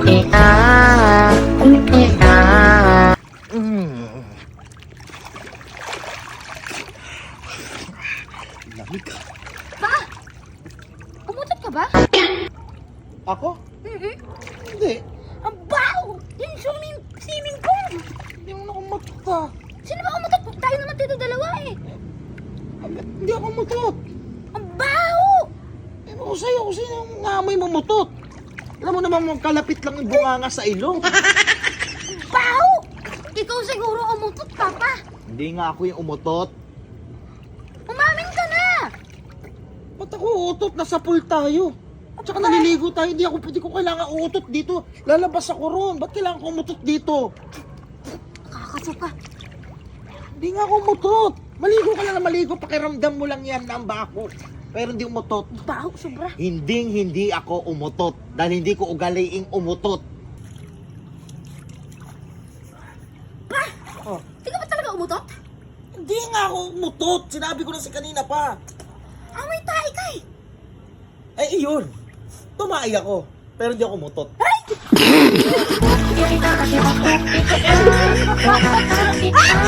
kita, kita. Lamig. Pa! Umutot ka ba? Ako? Mm-mm. Hindi. Ang baho! Yung swimming, swimming pool! Hindi mo na kumatuta. Sino ba umutot? Tayo naman dito dalawa eh. Hindi ako mutot. Ang baho! Pero ko sa'yo, kung sino yung ngamoy mo mutot. Alam mo naman, kalapit lang yung bunganga sa ilong. Baho! Ikaw siguro umutot, Papa. Hindi nga ako yung umutot. Umamin ka na! Ba't ako uutot? Nasa pool tayo. At saka naliligo tayo. Hindi ako, hindi ko kailangan uutot dito. Lalabas ako ron. Ba't kailangan ko umutot dito? Nakakatso ka. Hindi nga ako umutot. Maligo ka lang na maligo. Pakiramdam mo lang yan na ang bako. Pero hindi umutot. Baho, sobra. Hinding hindi ako umutot. Dahil hindi ko ugaliing umutot. Pa! Oh. Hindi ka ba talaga umutot? Hindi nga ako umutot. Sinabi ko na si kanina pa. Ah, Amoy tahi ka eh. eh iyon. Tumaay ako. Pero hindi ako umutot. Ay!